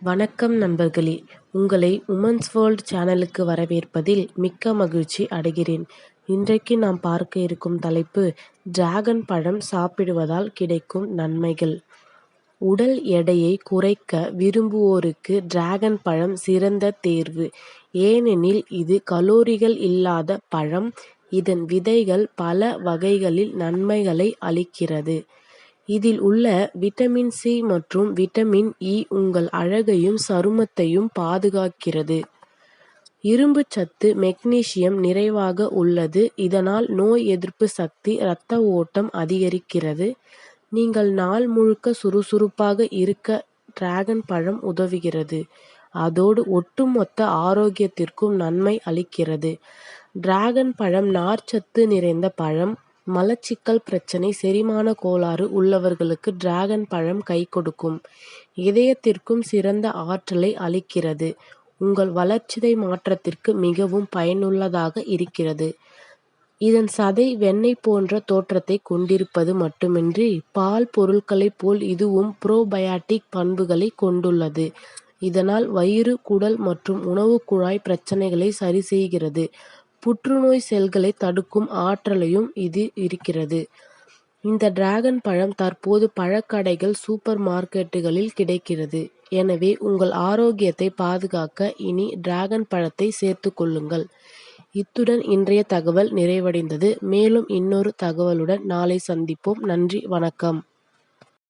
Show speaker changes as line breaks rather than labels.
வணக்கம் நண்பர்களே. உங்களை உமன்ஸ் வேர்ல்ட் சேனலுக்கு வரவேற்பதில் மிக்க மகிழ்ச்சி அடைகிறேன். இன்றைக்கு நாம் பார்க்க இருக்கும் தலைப்பு டிராகன் பழம் சாப்பிடுவதால் கிடைக்கும் நன்மைகள் உடல் எடையை குறைக்க விரும்புவோருக்கு டிராகன் பழம் சிறந்த தேர்வு. ஏனெனில் இது கலோரிகள் இல்லாத பழம். இதன் விதைகள் பல வகைகளில் நன்மைகளை அளிக்கிறது. இதில் உள்ள விட்டமின் சி மற்றும் விட்டமின் இ e உங்கள் அழகையும் சருமத்தையும் பாதுகாக்கிறது. இரும்பு சத்து மெக்னீசியம் நிறைவாக உள்ளது. இதனால் நோய் எதிர்ப்பு சக்தி இரத்த ஓட்டம் அதிகரிக்கிறது. நீங்கள் நாள் முழுக்க சுறுசுறுப்பாக இருக்க டிராகன் பழம் உதவுகிறது. அதோடு ஒட்டுமொத்த ஆரோக்கியத்திற்கும் நன்மை அளிக்கிறது. டிராகன் பழம் நார்ச்சத்து நிறைந்த பழம் மலச்சிக்கல் பிரச்சனை செரிமான கோளாறு உள்ளவர்களுக்கு டிராகன் பழம் கை கொடுக்கும். இதயத்திற்கும் சிறந்த ஆற்றலை அளிக்கிறது. உங்கள் வளர்ச்சிதை மாற்றத்திற்கு மிகவும் பயனுள்ளதாக இருக்கிறது. இதன் சதை வெண்ணெய் போன்ற தோற்றத்தை கொண்டிருப்பது மட்டுமின்றி பால் பொருட்களைப் போல் இதுவும் புரோபயாட்டிக் பண்புகளை கொண்டுள்ளது. இதனால் வயிறு குடல் மற்றும் உணவு குழாய் பிரச்சனைகளை சரி செய்கிறது. புற்றுநோய் செல்களை தடுக்கும் ஆற்றலையும் இது இருக்கிறது. இந்த டிராகன் பழம் தற்போது பழக்கடைகள் சூப்பர் மார்க்கெட்டுகளில் கிடைக்கிறது. எனவே உங்கள் ஆரோக்கியத்தை பாதுகாக்க இனி டிராகன் பழத்தை சேர்த்து கொள்ளுங்கள். இத்துடன் இன்றைய தகவல் நிறைவடைந்தது. மேலும் இன்னொரு தகவலுடன் நாளை சந்திப்போம். நன்றி வணக்கம்.